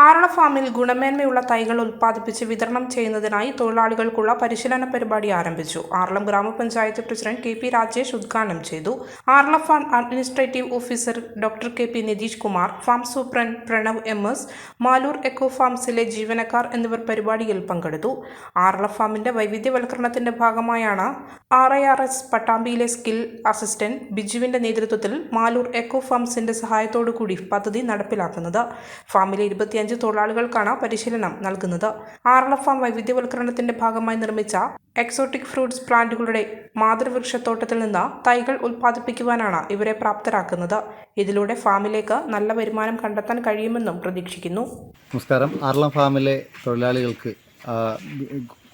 ആറള ഫാമിൽ ഗുണമേന്മയുള്ള തൈകൾ ഉൽപ്പാദിപ്പിച്ച് വിതരണം ചെയ്യുന്നതിനായി തൊഴിലാളികൾക്കുള്ള പരിശീലന പരിപാടി ആരംഭിച്ചു. ആറളം ഗ്രാമപഞ്ചായത്ത് പ്രസിഡന്റ് കെ പി രാജേഷ് ഉദ്ഘാടനം ചെയ്തു. Aralam farm administrative officer doctor K P Nitish Kumar farm superintendent Pranav M S Maloor eco ഫാംസിലെ ജീവനക്കാർ എന്നിവർ പരിപാടിയിൽ പങ്കെടുത്തു. ആറള ഫാമിന്റെ വൈവിധ്യവൽക്കരണത്തിന്റെ ഭാഗമായാണ് ആർ ഐ ആർ എസ് പട്ടാമ്പിയിലെ സ്കിൽ അസിസ്റ്റന്റ് ബിജുവിന്റെ നേതൃത്വത്തിൽ മാലൂർ എക്കോ ഫാംസിന്റെ സഹായത്തോടു കൂടി പദ്ധതി നടപ്പിലാക്കുന്നത്. ഫാമിലെ ഇരുപത്തിയഞ്ച് തൊഴിലാളികൾക്കാണ് പരിശീലനം നൽകുന്നത്. ആറള ഫാം വൈവിധ്യവൽക്കരണത്തിന്റെ ഭാഗമായി നിർമ്മിച്ച എക്സോട്ടിക് ഫ്രൂട്ട്സ് പ്ലാന്റുകളുടെ മാതൃവൃക്ഷത്തോട്ടത്തിൽ നിന്ന് തൈകൾ ഉൽപ്പാദിപ്പിക്കുവാനാണ് ഇവരെ പ്രാപ്തരാക്കുന്നത്. ഇതിലൂടെ ഫാമിലേക്ക് നല്ല വരുമാനം കണ്ടെത്താൻ കഴിയുമെന്നും പ്രതീക്ഷിക്കുന്നു. നമസ്കാരം. ആർളം ഫാമിലെ തൊഴിലാളികൾക്ക്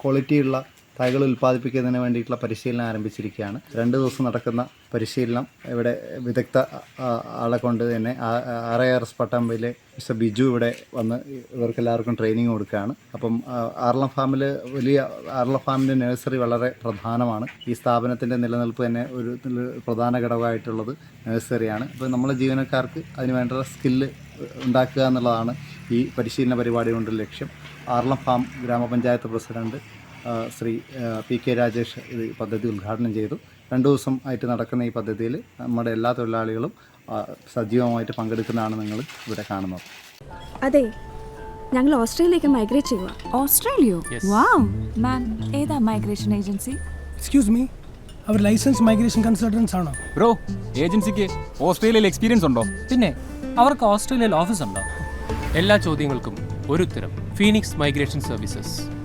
ക്വാളിറ്റിയുള്ള തൈകൾ ഉൽപ്പാദിപ്പിക്കുന്നതിന് വേണ്ടിയിട്ടുള്ള പരിശീലനം ആരംഭിച്ചിരിക്കുകയാണ്. രണ്ട് ദിവസം നടക്കുന്ന പരിശീലനം ഇവിടെ വിദഗ്ധ ആളെ കൊണ്ട് തന്നെ ആർ ഐ ആർ എസ് പട്ടാമ്പയിലെ മിസ്റ്റർ ബിജു ഇവിടെ വന്ന് ഇവർക്കെല്ലാവർക്കും ട്രെയിനിങ് കൊടുക്കുകയാണ്. അപ്പം ആ, ആർളം ഫാമിൽ വലിയ ആർളം ഫാമിന്റെ നഴ്സറി വളരെ പ്രധാനമാണ്. ഈ സ്ഥാപനത്തിന്റെ നിലനിൽപ്പ് തന്നെ ഒരു പ്രധാന ഘടകമായിട്ടുള്ളത് നഴ്സറിയാണ് അപ്പോൾ നമ്മളെ ജീവനക്കാർക്ക് അതിന് വേണ്ട സ്കില്ല് ഉണ്ടാക്കുക എന്നുള്ളതാണ് ഈ പരിശീലന പരിപാടി കൊണ്ടുള്ള ലക്ഷ്യം. ആർളം ഫാം ഗ്രാമപഞ്ചായത്ത് president Shri P K Rajesh ഇത് പദ്ധതി ഉദ്ഘാടനം ചെയ്തു. രണ്ടു ദിവസം ആയിട്ട് നടക്കുന്ന ഈ പദ്ധതിയിൽ നമ്മുടെ എല്ലാ തൊഴിലാളികളും സജീവമായിട്ട് പങ്കെടുക്കുന്നതാണ് നിങ്ങൾ ഇവിടെ കാണുന്നത്. അതെ ഞങ്ങൾ ഓസ്ട്രേലിയയിലേക്ക് മൈഗ്രേറ്റ് ചെയ്യുക ഓസ്ട്രേലിയോ? വാവ്. മാം ഏതാ മൈഗ്രേഷൻ ഏജൻസി? എക്സ്ക്യൂസ് മീ അവർ ലൈസൻസ് മൈഗ്രേഷൻ കൺസൾട്ടൻസ് ആണോ? ബ്രോ ഏജൻസിക്ക് ഓസ്ട്രേലിയയിൽ എക്സ്പീരിയൻസ് ഉണ്ടോ? പിന്നെ അവർക്ക് ഓസ്ട്രേലിയയിൽ ഓഫീസ് ഉണ്ടോ? എല്ലാ ചോദ്യങ്ങൾക്കും ഒരു ഉത്തരം Phoenix migration services